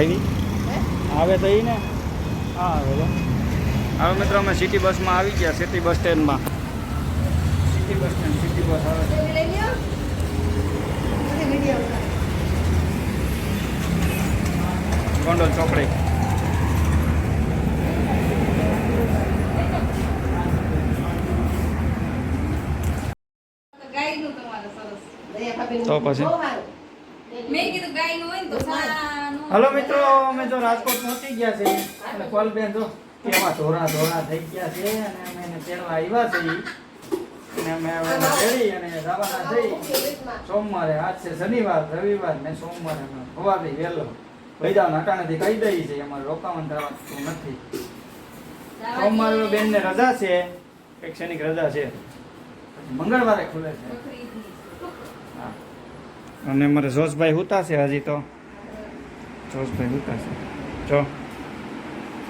આવી આવે તો ઈ ને? હા આવે હવે મિત્રો અમે સિટી બસમાં આવી ગયા city bus સ્ટેન્ડમાં city bus stand city bus આવે. ગોંડલ ચોકડી સરસ. તો પછી? મેં કીધું ગાયનું હોય ને તો હલો મિત્રો અમે જો રાજકોટ પહોંચી ગયા છે અને કોલબેન જો એમાં ધોરા ધોરા થઈ ગયા છે. અને અમે એને તેડવા આવ્યા છીએ. અને અમે હવે તેડી અને રવાના થઈ સોમવારે આજ છે શનિવાર રવિવાર ને સોમવારે સવારથી વહેલો વૈદા નટાણાથી કહી દઈ છે અમારે રોકાવાનું થવાનું નથી. સોમવારે બેનને રજા છે. શૈક્ષણિક રજા છે. મંગળવારે ખુલે છે. અને અમારે જોશભાઈ હુતા છે હજી તો. જોશભાઈ છે. જો.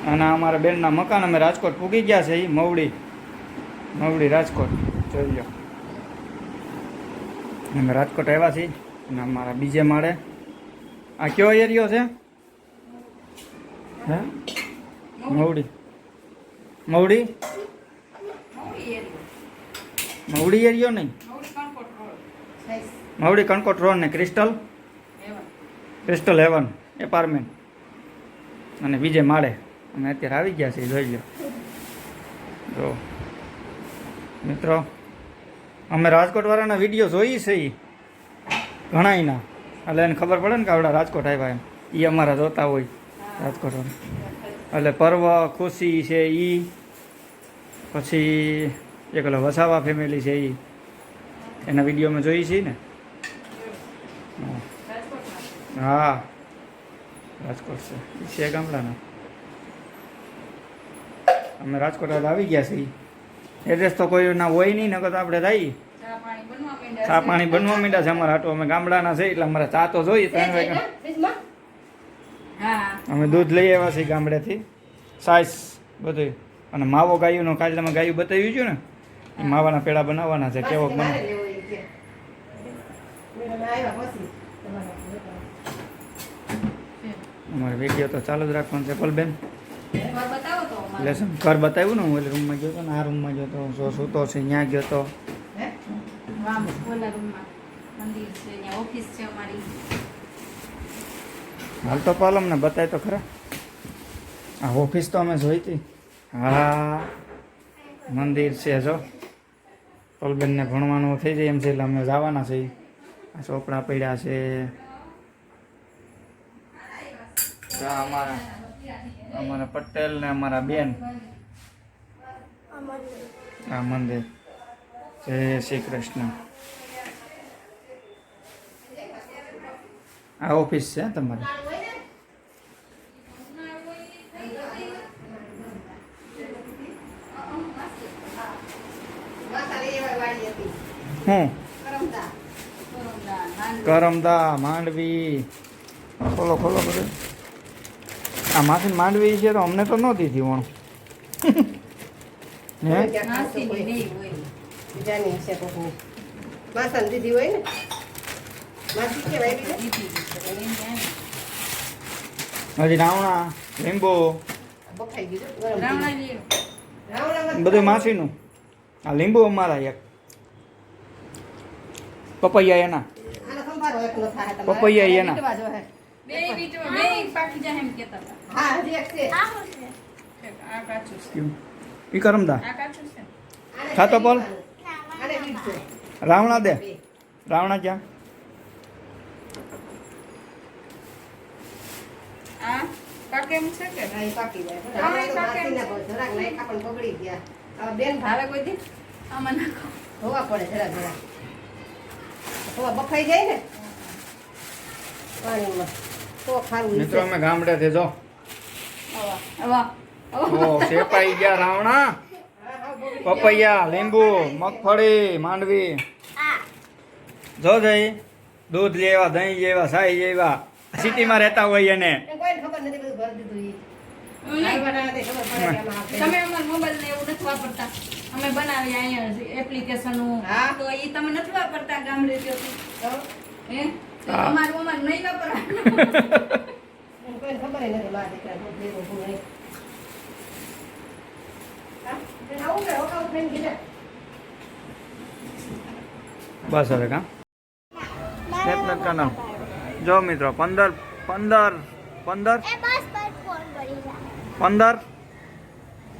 અને અમારા બેનના મકાન અમે રાજકોટ પૂગી ગયા છે એ મવડી. મવડી રાજકોટ. જોઈ લો અમે રાજકોટ આવ્યા છીએ અને અમારા બીજે માળે. આ કયો એરિયો છે? હે? મવડી. મવડી? મવડી એરિયો નહીં. મવડી કણકોટ રોડ ને ક્રિસ્ટલ? Crystal haven. એપાર્ટમેન્ટ. અને બીજે માળે. અમે અત્યારે આવી ગયા છીએ, જોઈ લો જો. મિત્રો, અમે રાજકોટવાળાના વીડિયો જોઈ છે ઘણાયના. એટલે એને ખબર પડે ને કે આપણા રાજકોટ આવ્યા એમ. એ અમારા જોતા હોય રાજકોટવાળા. એટલે પર્વ, ખુશી છે એ પછી એક વસાવા ફેમિલી છે એ એના વીડિયો અમે જોઈ છીએ ને. હા. રાજકોટ છે. એ છે ગામડાના. અમે રાજકોટ આવી ગયા છીએ. એડ્રેસ તો કોઈ ના હોય નહીં નકર તો આપણે થાય ચા પાણી બનવા માંડ્યા છે. પાણી બનવા માંડ્યા છે અમારા હાટો. અમે ગામડાના છે એટલે અમારે ચા તો જોઈએ ત્રણ વાગ્યા. હા. અમે દૂધ લઈ આવ્યા છીએ ગામડેથી. સાઈસ બધું અને માવો ગાયુંનો કાજલામાં ગાયું બતાવ્યું છે ને? એ માવાના પેડા બનાવવાના છે કેવો બને. અમારે વીડિયો તો ચાલુ જ રાખવાનો છે પલબેન. એટલે ઘર બતાવ્યું ને હું એટલે રૂમમાં ગયો હતો ને આ રૂમમાં ગયો હતો જો સૂતો છે ત્યાં ગયો હતો હાલ તો પાલમ અમને બતાય તો ખરા. આ ઓફિસ તો અમે જોઈ હતી. હા મંદિર છે જો. પલબેનને ભણવાનું થઈ જાય એમ છે એટલે અમે જવાના છે આ ચોપડા પડ્યા છે. અમારા અમારા પટેલ ને અમારા બેન. આ મંદિર. જય શ્રી કૃષ્ણ. આ ઓફિસ છે તમારી? હું? કરમદા, માંડવી. ખોલો ખોલો બધું. આ માથી માંડવી છે તો અમને તો નહોતી દીધી વણ હે? નાસીની નહીં હોય. બીજાની હશે કોકની. માસન દીધી હોય ને? માસી કહેવાય બીજે? દીધી છે. તો લઈને જાય ને. હજી રાવણા લીંબુ. બધું માસીનું. આ લીંબુ અમારા એક. પપૈયા એના. પપૈયા એના. વીટવા જો હે. બે વીટમાં બે પાકી જાય એમ કહેતા હતા. હા હજી એક છે આ કાચું છે. ઈ કરમદા આ કાચું છે. આને ખાતો બોલ. આને વીટજો. રાવણા દે બે. રાવણા ક્યાં આ પાકે એમ છે કે હા, એ પાકી જાય રાવણા રાવણા તો પાકે એમ માસીના છે. બહુ જરાક નાખ્યા પણ બગડી ગયા હવે બેન ભાવે કોઈ દી આમાં નાખો ધોવા પડે જરા જરા ધોવા બફાઈ જાય ને પાણીમાં તો ખારું મિત્રો. અમે ગામડેથી જો. ઓ શેપાઈ ગયા રાવણા. પપૈયા લીંબુ મગફળી માંડવી. જો જઈ દૂધ લેવા દહીં લેવા સાઈ લેવા. સિટીમાં રહેતા હોય એને. તમે અમારા મોબાઈલ ને એવું નથી વાપરતા. અમે બનાવી અહીંયા એપ્લિકેશનો તો એ તમે નથી વાપરતા ગામડે હે તો? હા. અમારું નહીં વાપરવાનું. ખબર નથી મારા દીકરા નહીં કે બસ હવે કાં? કેટલા કાના જો મિત્રો પંદર પંદર પંદર? પંદર?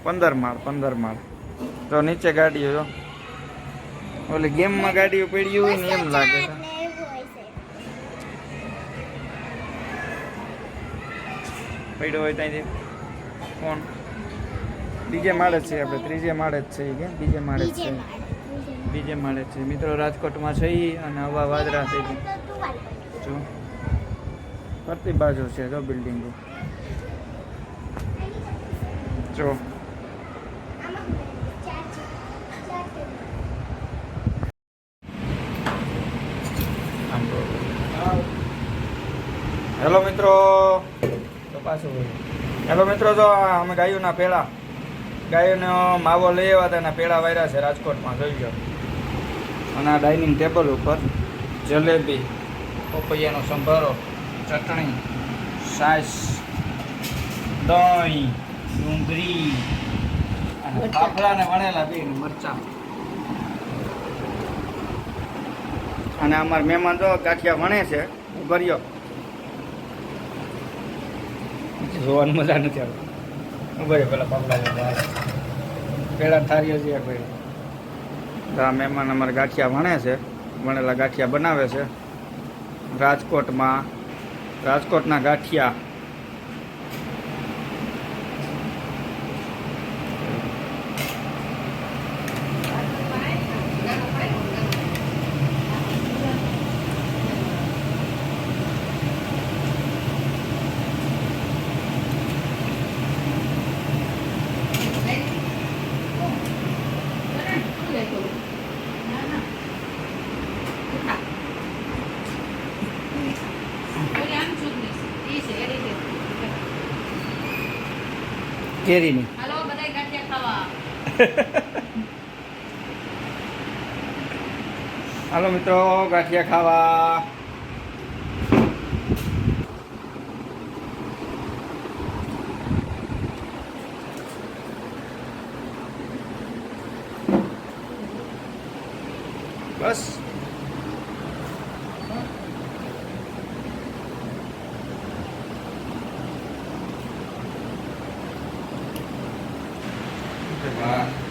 પંદર માળ પંદર માળ. જો નીચે ગાડીઓ જો. ઓલી ગેમમાં ગાડીઓ પડી હોય ને એમ લાગે છે. પડ્યો હોય ત્યાંથી. ફોન. બીજે માળે છે આપણે ત્રીજે માળે જ છે કે? બીજે માળે જ છે. બીજે માળે છે. મિત્રો રાજકોટમાં છે અને હવા વાદરા થઈ ગઈ. પડી. જો. ફરતી બાજુ છે જો બિલ્ડિંગો. જો. છે છે હેલો મિત્રો. પાછું. હેલો મિત્રો જો અમે ગાયોના પેડા ગાયોનો માવો લઈ આવ્યા હતા એના પેડા વાર્યા છે રાજકોટમાં જોઈ લો અને આ ડાઇનિંગ ટેબલ ઉપર જલેબી પપૈયાનો સંભારો ચટણી સાસ દહીં ડુંગળી અને મરચાં. વણેલા બે મરચા અને અમારા મહેમાન જો ગાંઠિયા વણે છે ઉભર્યો જોવાની મજા નથી આવતી. ભાઈ પેલા પગલા પેલા થારીઓ છે ભાઈ આ મહેમાન અમારા ગાંઠિયા વણે છે વણેલા ગાંઠિયા બનાવે છે. રાજકોટમાં રાજકોટના ગાંઠિયા કેરીની હાલો બધાય ગાંઠિયા ખાવા. હાલો મિત્રો ગાંઠિયા ખાવા. 怎么了？